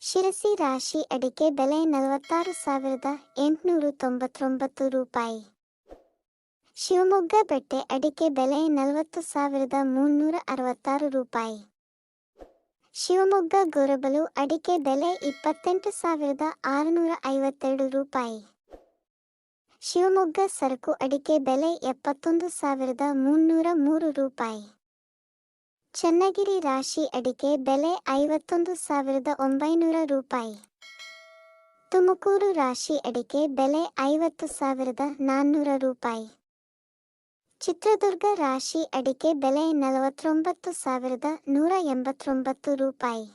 ಶಿರಸಿ ರಾಶಿ ಅಡಿಕೆ ಬೆಲೆ ನಲವತ್ತಾರು ಸಾವಿರದ ಎಂಟುನೂರ ತೊಂಬತ್ತೊಂಬತ್ತು ರೂಪಾಯಿ. ಶಿವಮೊಗ್ಗ ಬೆಟ್ಟೆ ಅಡಿಕೆ ಬೆಲೆ ನಲವತ್ತು ಸಾವಿರದ ಮುನ್ನೂರ ಅರವತ್ತಾರು ರೂಪಾಯಿ. ಶಿವಮೊಗ್ಗ ಗೊರಬಲು ಅಡಿಕೆ ಬೆಲೆ ಇಪ್ಪತ್ತೆಂಟು ಸಾವಿರದ ಆರುನೂರ ಐವತ್ತೆರಡು ರೂಪಾಯಿ. ಶಿವಮೊಗ್ಗ ಸರಕು ಅಡಿಕೆ ಬೆಲೆ ಎಪ್ಪತ್ತೊಂದು ಸಾವಿರದ ಮುನ್ನೂರ ಮೂರು ರೂಪಾಯಿ. ಚನ್ನಗಿರಿ ರಾಶಿ ಅಡಿಕೆ ಬೆಲೆ ಐವತ್ತೊಂದು ಸಾವಿರದ ಒಂಬೈನೂರ ರೂಪಾಯಿ. ತುಮಕೂರು ರಾಶಿ ಅಡಿಕೆ ಬೆಲೆ ಐವತ್ತು ಸಾವಿರದ ನಾನ್ನೂರ ರೂಪಾಯಿ. ಚಿತ್ರದುರ್ಗ ರಾಶಿ ಅಡಿಕೆ ಬೆಲೆ ನಲವತ್ತೊಂಬತ್ತು ಸಾವಿರದ ನೂರ ಎಂಬತ್ತೊಂಬತ್ತು ರೂಪಾಯಿ.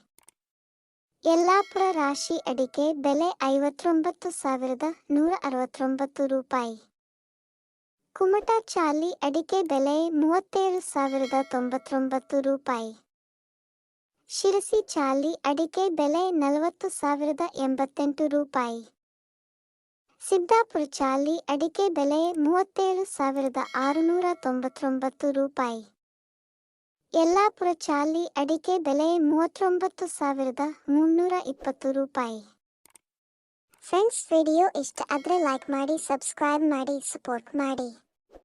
ಯಲ್ಲಾಪುರ ರಾಶಿ ಅಡಿಕೆ ಬೆಲೆ ಐವತ್ತೊಂಬತ್ತು ಸಾವಿರದ ನೂರ ಅರವತ್ತೊಂಬತ್ತು ರೂಪಾಯಿ. ಕುಮಟಾ ಚಾಲಿ ಅಡಿಕೆ ಬೆಲೆ ಮೂವತ್ತೇಳು ಸಾವಿರದ ತೊಂಬತ್ತೊಂಬತ್ತು ರೂಪಾಯಿ. ಶಿರಸಿ ಚಾಲಿ ಅಡಿಕೆ ಬೆಲೆ ನಲವತ್ತು ಸಾವಿರದ ಎಂಬತ್ತೆಂಟು ರೂಪಾಯಿ. ಸಿದ್ದಾಪುರ ಚಾಲಿ ಅಡಿಕೆ ಬೆಲೆ ಮೂವತ್ತೇಳು ಸಾವಿರದ ಆರುನೂರ ತೊಂಬತ್ತೊಂಬತ್ತು ರೂಪಾಯಿ. ಯಲ್ಲಾಪುರ ಚಾಲಿ ಅಡಿಕೆ ಬೆಲೆ ಮೂವತ್ತೊಂಬತ್ತು ಸಾವಿರದ ಮುನ್ನೂರ ಇಪ್ಪತ್ತು ರೂಪಾಯಿ. ಫ್ರೆಂಡ್ಸ್, ವಿಡಿಯೋ ಇಷ್ಟ ಆದರೆ ಲೈಕ್ ಮಾಡಿ, ಸಬ್ಸ್ಕ್ರೈಬ್ ಮಾಡಿ, ಸಪೋರ್ಟ್ ಮಾಡಿ.